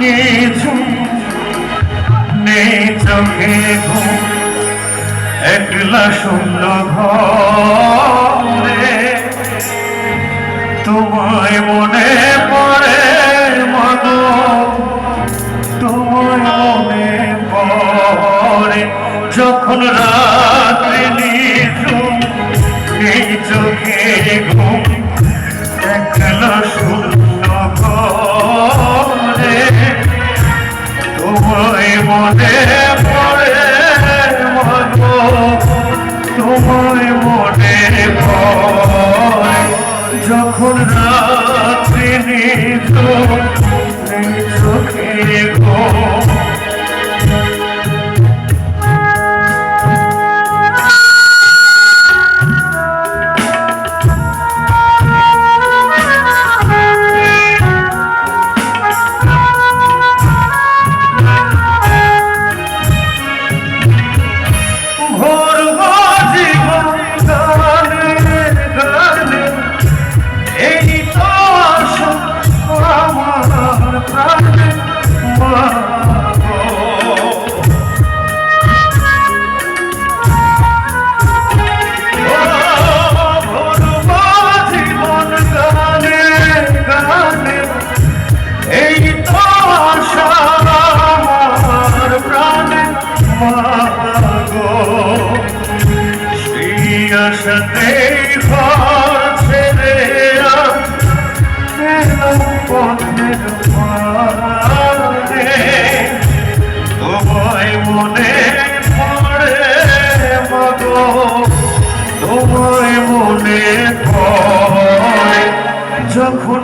নিঝুম নেই চোখে ঘুম, একলা শূন্য ঘরে। তোমায় মনে পড়ে মনো তোমায় মনে পড়ে। যখন রাত্রি যখন রাত্রি নিঝুম মাগো সেই আশাতেই ঘর ছেড়ে পথের পারে তোমায় মনে পড়ে মাগো। তোমায় মনে পড়ে যখন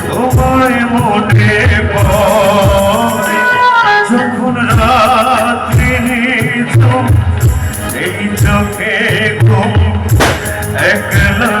তোমায় মনে পড়ে যখন রাত্রি এই চোখে ঘুম একলা